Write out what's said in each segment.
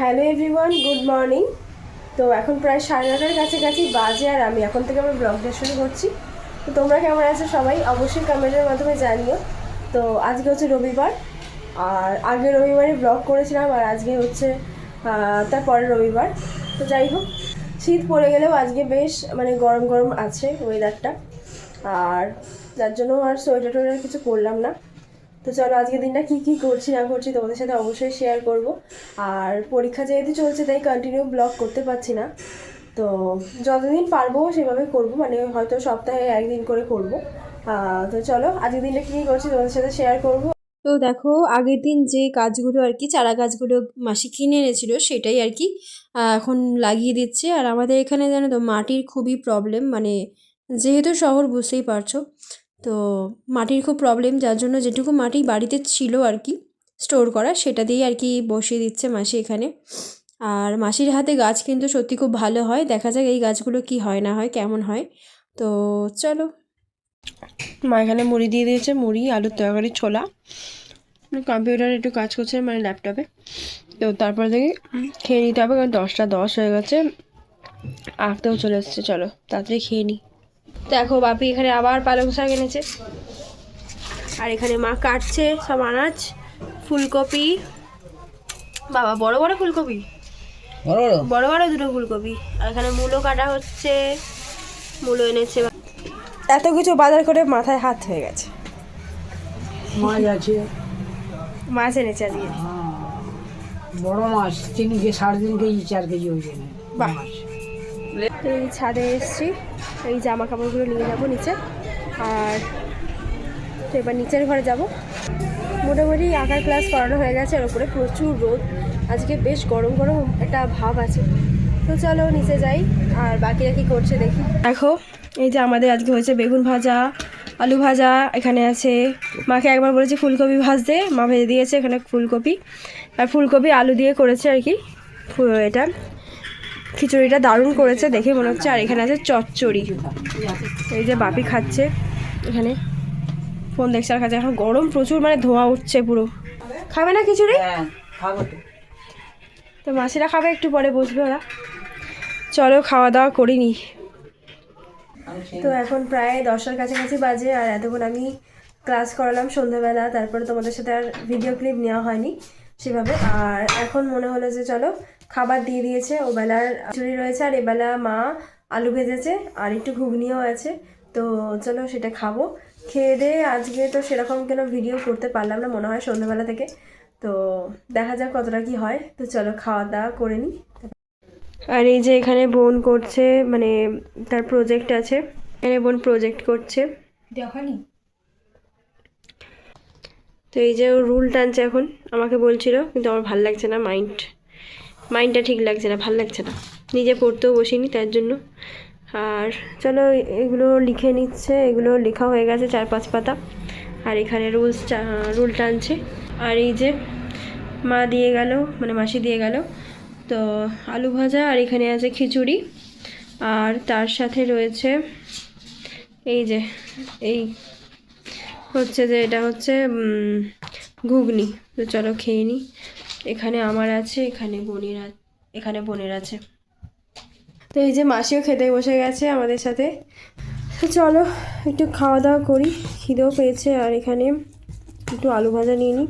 Hello everyone, good morning. তো এখন প্রায় সাড়ে নটার কাছাকাছি বাজে আর আমি এখন থেকে আমার ব্লগটা শুরু করছি। তো তোমরা কেমন আছো সবাই? অবশ্যই কমেন্টের মাধ্যমে জানিও। তো আজকে হচ্ছে রবিবার, আর আগে রবিবারে ব্লগ করেছিলাম আর আজকে হচ্ছে তার পরের রবিবার। তো যাই হোক, শীত পড়ে গেলেও আজকে বেশ মানে গরম গরম আছে ওয়েদারটা আর যার জন্য আর সোয়েটার টোয়েটার কিছু করলাম না। তো চলো আজকে দিনটা কি কি করছি না করছি তোমাদের সাথে অবশ্যই শেয়ার করব। আর পরীক্ষা যেহেতু চলছে, তাই কন্টিনিউ ব্লগ করতে পারছি না। তো যতদিন পারব সেভাবে করব মানে হয়তো সপ্তাহে একদিন করে করব। তো চলো আজকের দিনটা কী কী করছি তোমাদের সাথে শেয়ার করব। তো দেখো, আগের দিন যে গাছগুলো আর কি, চারা গাছগুলো মাসি কিনে এনেছিল, সেটাই আর কি এখন লাগিয়ে দিচ্ছে। আর আমাদের এখানে জানো তো, মাটির খুবই প্রবলেম মানে যেহেতু শহর, বুঝতেই পারছ। তো মাটির খুব প্রবলেম যার জন্য যেটুকু মাটি বাড়িতে ছিল আর কি স্টোর করা, সেটা দিয়েই আর কি বসিয়ে দিচ্ছে মাসি এখানে। আর মাসির হাতে গাছ কিন্তু সত্যি খুব ভালো হয়, দেখা যাক এই গাছগুলো কি হয় না হয়, কেমন হয়। তো চলো। মা এখানে মুড়ি দিয়ে দিয়েছে, মুড়ি, আলুর তরকারি ছোলা। কম্পিউটারে একটু কাজ করছে মানে ল্যাপটপে তো তারপর থেকে খেয়ে নিতে হবে, কারণ দশটা দশ হয়ে গেছে। আঁকতেও চলে এসছে, চলো, তাড়াতাড়ি খেয়ে নিই দেখো বাপি এখানে আবার পালং শাক এনেছে। আর এখানে মা কাটছে সব আনাজ ফুলকপি। বাবা বড় বড় ফুলকপি? বড় বড়? বড় বড় দুটো ফুলকপি। আর এখানে মূলো কাটা হচ্ছে মূলো এনেছে এত কিছু বাজার করে মাথায় হাত হয়ে গেছে। মাছ আছে। মাছ এনেছে আজকে। হ্যাঁ। বড় মাছ তিন কেজি সাড়ে তিন কেজি চার কেজি হয়েছে না বাহ। তো এই ছাদে এসেছি। এই জামা কাপড়গুলো নিয়ে যাব নিচে। আর তো এবার নিচের ঘরে যাব। মোটামুটি আঁকার ক্লাস করানো হয়ে গেছে আর ওপরে প্রচুর রোদ। আজকে বেশ গরম গরম একটা ভাব আছে। তো চলো নিচে যাই, আর বাকিরা কি করছে দেখি। দেখো, এই যে আমাদের আজকে হয়েছে বেগুন ভাজা, আলু ভাজা, এখানে আছে মাকে একবার বলেছি ফুলকপি ভাজতে, মা ভেজে দিয়েছে এখানে ফুলকপি। আর ফুলকপি আলু দিয়ে করেছে আর কি এটা। খিচুড়িটা দারুণ করেছে দেখে মনে হচ্ছে। আর এখানে আছে চচ্চড়ি। এই যে বাপি খাচ্ছে এখানে। ফোন দেখছে আর খাচ্ছে। এখন গরম প্রচুর মানে ধোঁয়া উঠছে পুরো। খাবে না খিচুড়ি? হ্যাঁ তো। তো মাসিরা খাবে একটু পরে বসবে ওরা। চলো খাওয়া দাওয়া করিনি। তো এখন প্রায় দশটার কাছাকাছি বাজে আর এতক্ষণ আমি ক্লাস করালাম সন্ধ্যাবেলা তারপরে তোমাদের সাথে আর ভিডিও ক্লিপ নেওয়া হয়নি সেভাবে। আর এখন মনে হলো যে চলো খাবার দিয়ে দিয়েছে ও বেলার চুরি রয়েছে আর এবেলা মা আলু ভেজেছে আর একটু ঘুগনিও আছে। তো চলো সেটা খাব। খেয়ে দিয়ে আজকে তো সেরকম কোনো ভিডিও করতে পারলাম না মনে হয় সন্ধ্যাবেলা থেকে। তো দেখা যাক কতটা কি হয়। তো চলো খাওয়া দাওয়া করে নিই। আর এই যে এখানে বোন করছে মানে তার প্রজেক্ট আছে। এখানে বোন প্রজেক্ট করছে। দেখানি? তো এই যে ও রুল টানছে এখন আমাকে বলছিল কিন্তু আমার ভালো লাগছে না মাইন্ড মাইন্ডটা ঠিক লাগছে না, ভালো লাগছে না। নিজে পড়তেও বসিনি, তার জন্য। আর চলো, এগুলো লিখে নিচ্ছে, এগুলো লেখা হয়ে গেছে চার পাঁচ পাতা। আর এখানে রুলস রুল টানছে। আর এই যে মা দিয়ে গেল মানে মাসি দিয়ে গেল, তো আলু ভাজা, আর এখানে আছে খিচুড়ি। আর তার সাথে রয়েছে এই যে, এই হচ্ছে যে, এটা হচ্ছে ঘুগনি। তো চলো খেয়ে নিই এখানে আমার আছে, এখানে বোনের এখানে বোনের আছে। তো এই যে মাসিও খেতে বসে গেছে আমাদের সাথে। চলো, একটু খাওয়া দাওয়া করি, খিদেও পেয়েছে, আর এখানে একটু আলু ভাজা নিয়ে নিই।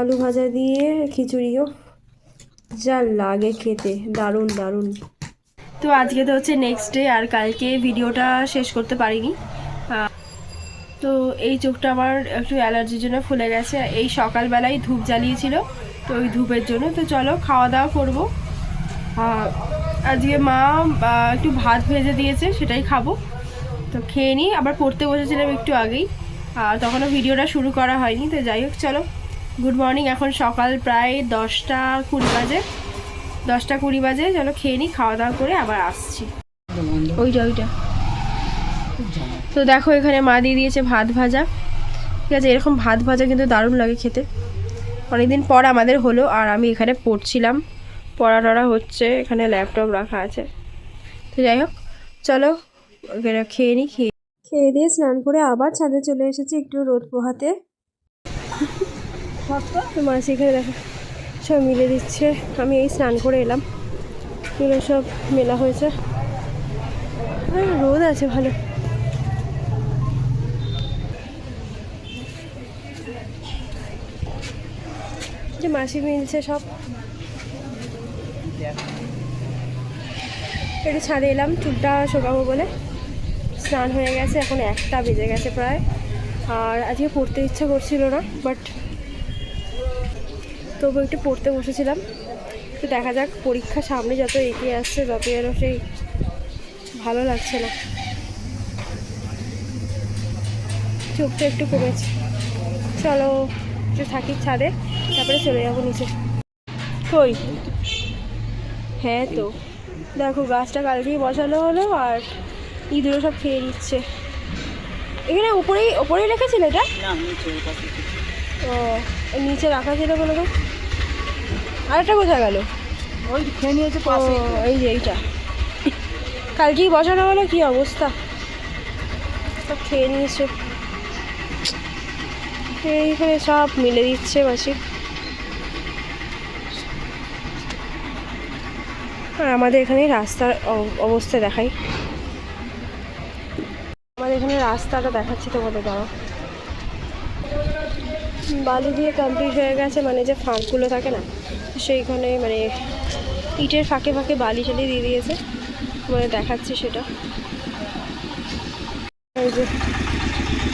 আলু ভাজা দিয়ে খিচুড়িও। যা লাগে খেতে, দারুণ দারুণ। তো আজকে তো হচ্ছে নেক্সট ডে আর কালকে ভিডিওটা শেষ করতে পারিনি। তো এই চোখটা আমার একটু অ্যালার্জির জন্য ফুলে গেছে। এই সকালবেলায় ধূপ জ্বালিয়েছিল তো ওই ধূপের জন্য। তো চলো খাওয়া দাওয়া করব আজকে মা একটু ভাত ভেজে দিয়েছে সেটাই খাব। তো খেয়ে নিই। আবার পড়তে বসেছিলাম একটু আগেই। আর তখনও ভিডিওটা শুরু করা হয়নি তো যাই হোক চলো। গুড মর্নিং এখন সকাল প্রায় দশটা কুড়ি বাজে। দশটা কুড়ি বাজে চলো খেয়ে নিই খাওয়া দাওয়া করে আবার আসছি। ওইটা। ওইটা তো দেখো এখানে মা দিয়ে দিয়েছে ভাত ভাজা। ঠিক আছে, এরকম ভাত ভাজা কিন্তু দারুণ লাগে খেতে। অনেকদিন পর আমাদের হলো আর আমি এখানে পড়ছিলাম। পড়া টড়া হচ্ছে, এখানে ল্যাপটপ রাখা আছে। তো যাই হোক, চলো খেয়ে নিই খেয়ে খেয়ে দিয়ে স্নান করে আবার ছাদে চলে এসেছি একটু রোদ পোহাতে। মাছ এখানে দেখো, সব মিলে দিচ্ছে। আমি এই স্নান করে এলাম। এগুলো সব মেলা হয়েছে। রোদ আছে ভালো। যে মাসি মিলছে সব। একটু ছাদে এলাম, চুলটা শোকাবো বলে। স্নান হয়ে গেছে, এখন একটা বেজে গেছে প্রায়। আর আজকে পড়তে ইচ্ছা করছিল না বাট তবু একটু পড়তে বসেছিলাম। তো দেখা যাক, পরীক্ষা সামনে যত এগিয়ে আসছে তত যেন সেই ভালো লাগছে না। চোখটা একটু কমেছে। চলো। একটু থাকি ছাদে তারপরে চলে যাব নিচে। কই? হ্যাঁ তো। দেখো গাছটা কালকেই বসানো হলো আর ইঁদুরও সব খেয়ে নিচ্ছে। এখানে উপরেই উপরেই রেখেছিল এটা? ও নিচে রাখা ছিল কোনো তো আরেকটা কোথায় গেল? ওই খেয়ে নিয়েছে এই যে এইটা। কালকেই বসানো হলো কি অবস্থা? সব খেয়ে নিয়েছে। এইখানে সব মিলে দিচ্ছে মাসি। আর আমাদের এখানে রাস্তার অব- অবস্থা দেখাই। আমাদের এখানে রাস্তাটা দেখাচ্ছি তোমাদের দাঁড়াও। বালু দিয়ে কমপ্লিট হয়ে গেছে মানে যে ফাঁকগুলো থাকে না, সেইখানে মানে ইটের ফাঁকে ফাঁকে বালি টালি দিয়ে দিয়েছে। মানে দেখাচ্ছি সেটা। যে,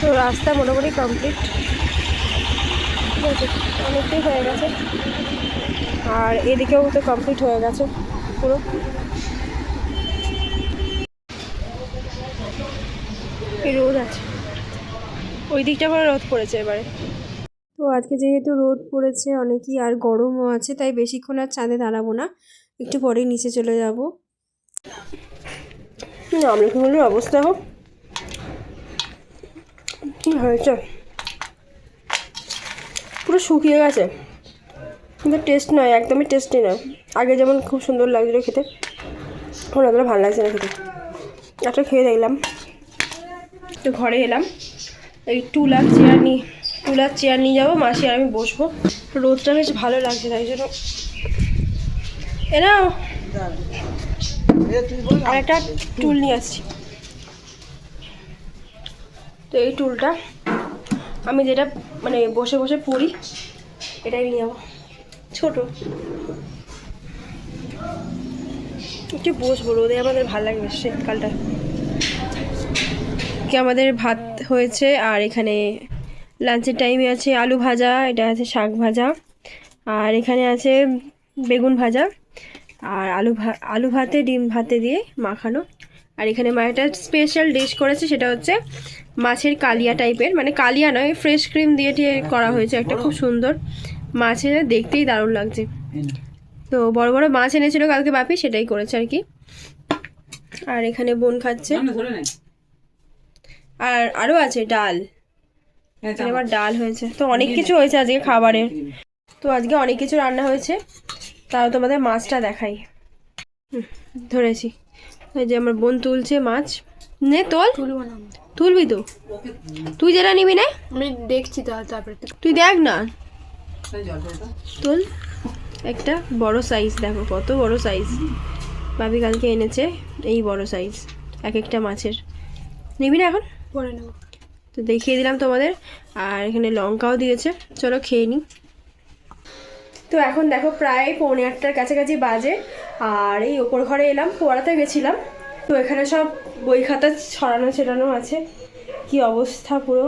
তো রাস্তা মোটামুটি কমপ্লিট ঠিক আছে অনেকটাই হয়ে গেছে। আর এদিকেও তো কমপ্লিট হয়ে গেছে পুরো। রোদ আছে। ওই দিকটা করে রোদ পড়েছে এবারে। তো আজকে যেহেতু রোদ পড়েছে, অনেকই আর গরমও আছে, তাই বেশিক্ষণ আর চাঁদে দাঁড়াবো না। একটু পরেই নিচে চলে যাব। আমলকিগুলোর অবস্থা হোক। কী হয়েছে? পুরো শুকিয়ে গেছে। কিন্তু টেস্ট নয়, একদমই টেস্টি নয়। আগে যেমন খুব সুন্দর লাগছিল খেতে, এখন অতটা ভালো লাগছে না খেতে। একটা খেয়ে দেখলাম। তো ঘরে এলাম। এই টুলার চেয়ার নিয়ে, টুলার চেয়ার নিয়ে যাব, মাসি আর আমি বসবো। রোদটা বেশ ভালো লাগছে, তাই জন্য। এ নাও। আর একটা টুল নিয়ে আসছি। তো এই টুলটা আমি যেটা মানে বসে বসে পড়ি, এটাই নিয়ে যাব ছোট। একটু বসবো, রোদে আমাদের ভালো লাগবে শীতকালটা। কি আমাদের ভাত হয়েছে, আর এখানে লাঞ্চের টাইমে আছে আলু ভাজা, এটা আছে শাক ভাজা, আর এখানে আছে বেগুন ভাজা, আর আলু ভা, আলু ভাতে, ডিম ভাতে দিয়ে মাখানো। আর এখানে মা একটা স্পেশাল ডিশ করেছে, সেটা হচ্ছে মাছের কালিয়া টাইপের মানে কালিয়া নয় ফ্রেশ ক্রিম দিয়ে করা হয়েছে একটা খুব সুন্দর। মাছের দেখতেই দারুণ লাগছে। তো বড় বড় মাছ এনেছিল কালকে বাপি সেটাই করেছে আর কি। আর এখানে বোন খাচ্ছে। আর আরও আছে ডাল। এখানে আবার ডাল হয়েছে। তো অনেক কিছু হয়েছে আজকে খাবারের। তো আজকে অনেক কিছু রান্না হয়েছে। তাও তোমাদের মাছটা দেখাই। হুম, ধরেছি। এই যে আমার বোন তুলছে মাছ। নে তোল। তুলবো না। তুলবি তো। তুই যেটা নিবি না। আমি দেখছি তো তারপরে তুই দেখ না। তোল। একটা বড় সাইজ দেখো কত বড় সাইজ ভাবি কালকে এনেছে এই বড় সাইজ এক একটা মাছের। নিবি না এখন? পরে নেব। তো দেখিয়ে দিলাম তোমাদের। আর এখানে লঙ্কাও দিয়েছে। চলো খেয়ে নিই তো এখন দেখো প্রায় পৌনে আটটার কাছাকাছি বাজে। আর এই ওপর ঘরে এলাম পড়াতে গেছিলাম। তো এখানে সব বই খাতা ছড়ানো ছেড়ানো আছে। কি অবস্থা পুরো?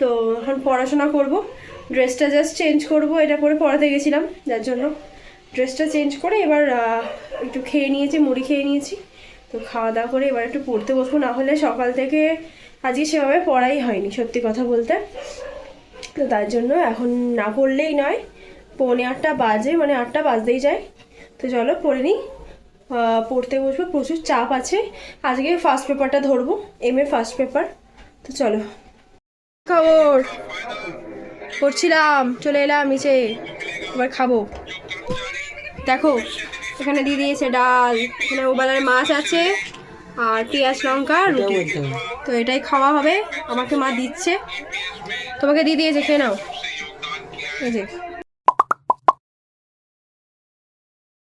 তো এখন পড়াশোনা করব। ড্রেসটা জাস্ট চেঞ্জ করব, এটা পরে পড়াতে গেছিলাম, যার জন্য ড্রেসটা চেঞ্জ করে এবার একটু খেয়ে নিয়েছি, মুড়ি খেয়ে নিয়েছি। তো খাওয়া দাওয়া করে এবার একটু পড়তে বসবো, না হলে সকাল থেকে আজকে সেভাবে পড়াই হয়নি, সত্যি কথা বলতে। তো তার জন্য এখন না পড়লেই নয়, পৌনে আটটা বাজে মানে আটটা বাজতেই যায়। তো চলো পড়ে নিই। পড়তে বসবো প্রচুর চাপ আছে। আজকে ফার্স্ট পেপারটা ধরবো এম এ ফার্স্ট পেপার তো চলো। খবর? পড়ছিলাম চলে এলাম নিচে। এবার খাব। দেখো এখানে দিয়ে দিয়েছে ডাল এখানে ওবেলার মাছ আছে আর পেঁয়াজ লঙ্কা রুটি। তো এটাই খাওয়া হবে আমাকে মা দিচ্ছে। তোমাকে দিয়ে দিয়েছে খেয়ে নাও। এই যে।